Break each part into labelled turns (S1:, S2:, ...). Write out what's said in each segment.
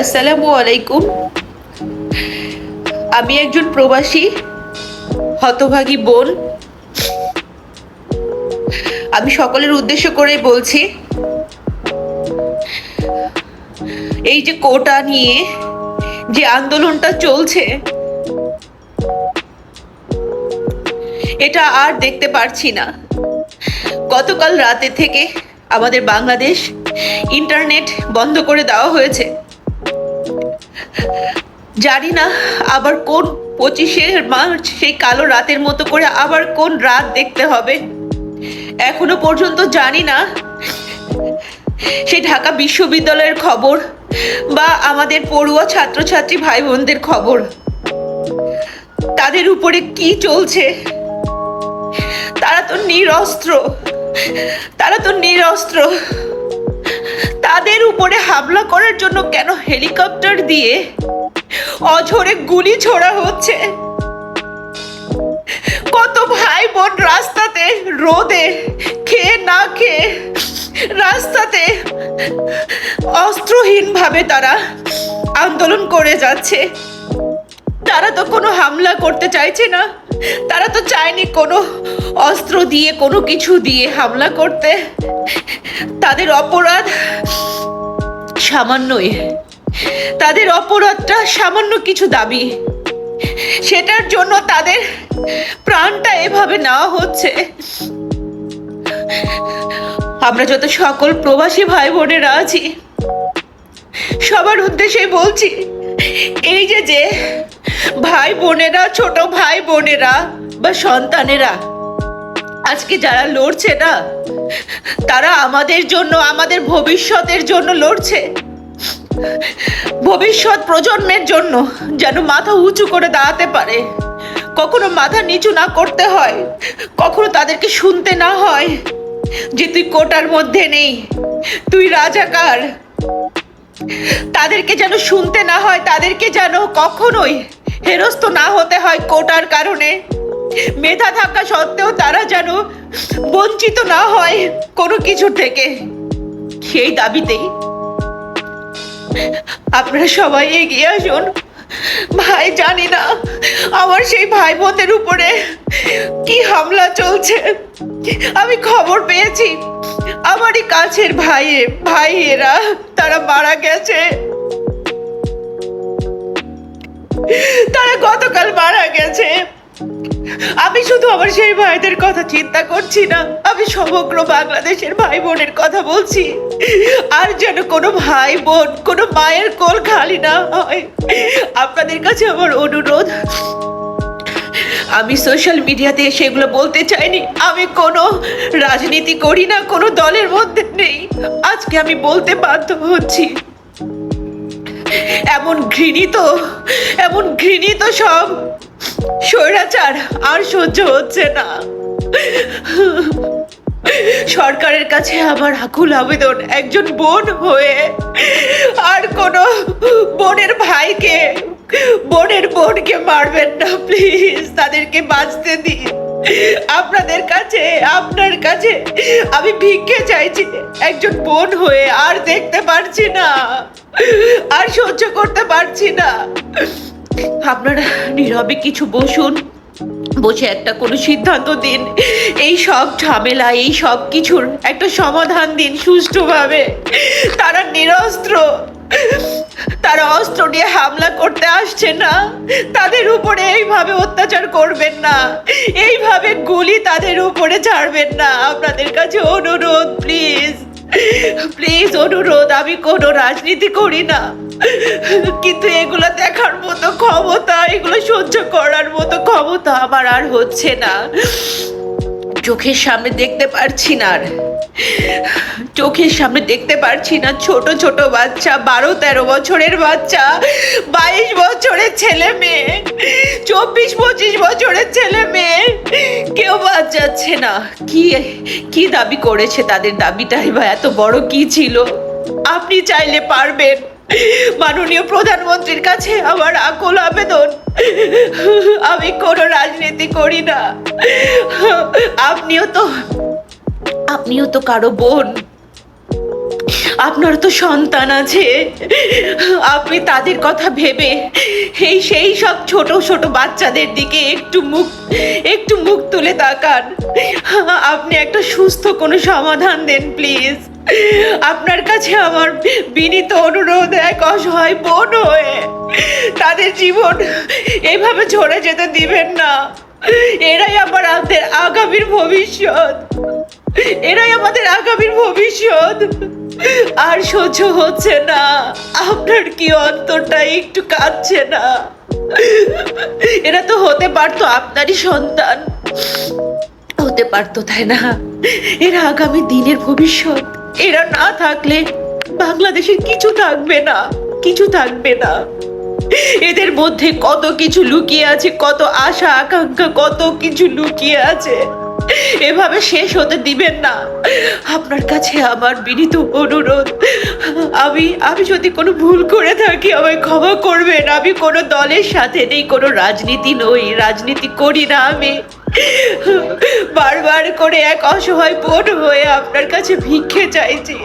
S1: আসসালামু আলাইকুম। আমি একজন প্রবাসী, হতভাগী বোন। আমি সকলের উদ্দেশ্য করেই বলছি, এই যে কোটা নিয়ে যে আন্দোলনটা চলছে, এটা আর দেখতে পারছি না। গতকাল রাতে থেকে আমাদের বাংলাদেশ ইন্টারনেট বন্ধ করে দেওয়া হয়েছে। জানি না আবার কোন পঁচিশে মার্চ, সেই কালো রাতের মতো করে আবার কোন রাত দেখতে হবে। এখনও পর্যন্ত জানি না সেই ঢাকা বিশ্ববিদ্যালয়ের খবর বা আমাদের পড়ুয়া ছাত্রছাত্রী ভাই বোনদের খবর। তাদের উপরে কি চলছে? তারা তো নিরস্ত্র। তারা তো নিরস্ত্র। তাদের উপরে হামলা করার জন্য কেন হেলিকপ্টার দিয়ে অঝরে গুলি ছোড়া হচ্ছে? কত ভাই বোন রাস্তাতে রোদে খেয়ে না খেয়ে রাস্তাতে অস্ত্রহীন ভাবে তারা আন্দোলন করে যাচ্ছে। তারা তো কোনো হামলা করতে চাইছে না। তারা তো চায়নি কোনো অস্ত্র দিয়ে, কোনো কিছু দিয়ে হামলা করতে। তাদের অপরাধ সামান্যই। তাদের অপরাধটা সামান্য কিছু দাবি। সেটার জন্য তাদের প্রাণটা এভাবে নেওয়া হচ্ছে। আমরা যত সকল প্রবাসী ভাই বোনেরা আছি, সবার উদ্দেশ্যে বলছি, এই যে যে ভাই বোনেরা, ছোট ভাই বোনেরা বা সন্তানেরা, আজকে যারা লড়ছে না, তারা আমাদের জন্য, আমাদের ভবিষ্যতের জন্য লড়ছে। ভবিষ্যৎ প্রজন্মের জন্য যেন মাথা উঁচু করে দাঁড়াতে পারে। কখনো মাথা নিচু না করতে হয়, কখনো তাদেরকে শুনতে না হয় যে তুই কোটার মধ্যে নেই, তুই রাজাকার। তাদেরকে যেন শুনতে না হয়, তাদেরকে যেন কখনোই হেরস্ত না হতে হয় কোটার কারণে। মেধা থাকা সত্ত্বেও তারা যেন বঞ্চিত না হয় কোনো কিছু থেকে। সেই দাবিতেই আপনারা সবাই এগিয়ে আসুন। ভাই, জানি না আমার সেই ভাই বোনদের উপরে কি হামলা চলছে। আমি খবর পেয়েছি। আমারই কাছের ভাইয়ে, ভাইয়েরা, তারা মারা গেছে। আমি শুধু আমার সেই ভাইদের কথা চিন্তা করছি না। আমি সমগ্র বাংলাদেশের ভাই বোনের কথা বলছি। আর যেন কোনো ভাই বোন, কোনো মায়ের কোল খালি না হয়। আপনাদের কাছে আমার অনুরোধ, আমি সোশ্যাল মিডিয়াতে সেগুলো বলতে চাইনি। আমি কোনো রাজনীতি করি না, কোনো দলের মধ্যে নেই। আজকে আমি বলতে বাধ্য হচ্ছি। এমন ঘৃণিত এমন ঘৃণিত সব স্বৈরাচার আর সহ্য হচ্ছে না। সরকারের কাছে আমার আকুল আবেদন একজন বোন হয়ে আর কোনো বোনের ভাইকে, বোনের বোনকে মারবেন না প্লিজ তাদেরকে বাঁচতে দিন। আপনাদের কাছে, আপনার কাছে আমি ভিক্ষে চাইছি একজন বোন হয়ে, আর দেখতে পারছি না, আর সহ্য করতে পারছি না। আপনারা নীরবে কিছু বসুন। বসে একটা কোনো সিদ্ধান্ত দিন। এই সব ঝামেলা, এই সব কিছুর একটা সমাধান দিন সুষ্ঠুভাবে। তারা নিরস্ত্র। তারা অস্ত্র নিয়ে হামলা করতে আসছে না। তাদের উপরে এইভাবে অত্যাচার করবেন না। এইভাবে গুলি তাদের উপরে ছাড়বেন না। আপনাদের কাছে অনুরোধ, প্লিজ। প্লিজ অনুরোধ, আমি কোনো রাজনীতি করি না। কিন্তু এগুলো দেখার মতো ক্ষমতা, এগুলো সহ্য করার মতো ক্ষমতা আমার আর হচ্ছে না। চোখের সামনে দেখতে পারছি না আর। চোখের সামনে দেখতে পারছি না। ছোট ছোট বাচ্চা, বারো, তেরো বছরের বাচ্চা, বাইশ বছরের ছেলে মেয়ে, চব্বিশ, পঁচিশ বছরের ছেলে মেয়ে। কেউ বাদ যাচ্ছে না। কি কি দাবি করেছে তাদের দাবিটাই বা এত বড় কি ছিল? আপনি চাইলে পারবেন। মাননীয় প্রধানমন্ত্রীর কাছে আমার আকুল আবেদন। আমি কোনো রাজনীতি করি না। আপনিও তো আপনিও তো কারও বোন। আপনার তো সন্তান আছে। আপনি তাদের কথা ভেবে এই সেই সব ছোট ছোট বাচ্চাদের দিকে একটু মুখ একটু মুখ তুলে তাকান। আপনি একটা সুস্থ কোনো সমাধান দেন, প্লিজ। আপনার কাছে আমার বিনীত অনুরোধ, এক অসহায় বোন হয়ে তাদের জীবন এভাবে ঝরে যেতে দিবেন না। এরাই আমার আমাদের আগামীর ভবিষ্যৎ। এরাই আমাদের আগামীর ভবিষ্যৎ। আর সহ্য হচ্ছে না। আপনার কি অন্তরটা একটু কাঁদছে না? এরা তো হতে পারতো আপনারই সন্তান। হতে পারতো, তাই না? এরা আগামী দিনের ভবিষ্যৎ। এরা না থাকলে বাংলাদেশের কিছু থাকবে না, কিছু থাকবে না। এদের মধ্যে কত কিছু লুকিয়ে আছে, কত আশা, আকাঙ্ক্ষা, কত কিছু লুকিয়ে আছে। এভাবে শেষ হতে দিবেন না। আপনার কাছে আমার বিনীত অনুরোধ, আমি আমি যদি কোনো ভুল করে থাকি, আমায় ক্ষমা করবেন। আমি কোনো দলের সাথে নেই, কোনো রাজনীতি নই, রাজনীতি করি না আমি। বারবার করে এক অসহায় বোন হয়ে আপনার কাছে ভিক্ষে চাইছি।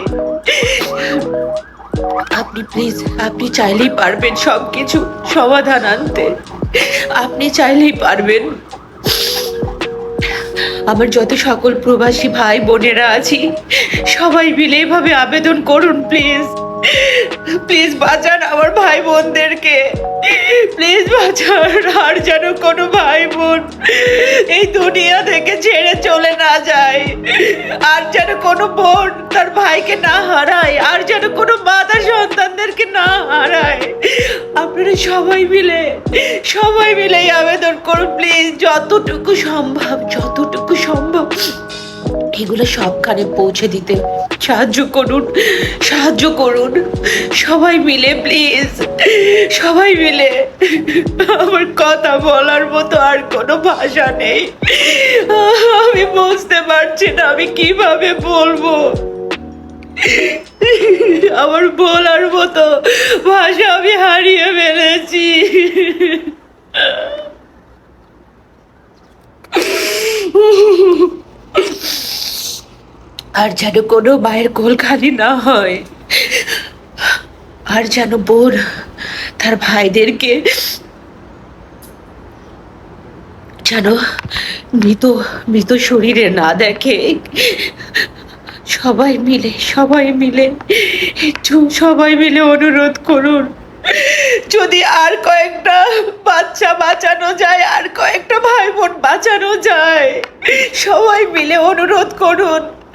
S1: আপনি প্লিজ আপনি চাইলেই পারবেন সব কিছু সমাধান আনতে। আপনি চাইলেই পারবেন। আমার যত সকল প্রবাসী ভাই বোনেরা আছি, সবাই মিলে এভাবে আবেদন করুন প্লিজ প্লিজ বাঁচান আমার ভাই বোনদেরকে। প্লিজ বাঁচান আর যেন কোনো ভাই বোন এই দুনিয়া থেকে ছেড়ে চলে না যায়। আর যেন কোনো বোন তার ভাইকে না হারায়, আর যেন কোনো মা তার সন্তানদেরকে না হারায়। আপনারা সবাই মিলে সবাই মিলে এই আবেদন করুন প্লিজ যতটুকু সম্ভব, যতটুকু সম্ভব? এগুলো সবখানে পৌঁছে দিতে সাহায্য করুন সাহায্য করুন। সবাই মিলে, প্লিজ, সবাই মিলে আমার কথা বলার মতো আর কোনো ভাষা নেই। আমি বুঝতে পারছি না আমি কীভাবে বলব। আমার বলার মতো ভাষা আমি হারিয়ে ফেলেছি। আর যেন কোনো মায়ের কোল খালি না হয়। আর যেন বোন তার ভাইদেরকে যেন মৃত মৃত শরীরে না দেখে। সবাই মিলে সবাই মিলে সবাই মিলে অনুরোধ করুন, যদি আর কয়েকটা বাচ্চা বাঁচানো যায়, আর কয়েকটা ভাই বোন বাঁচানো যায়, সবাই মিলে অনুরোধ করুন।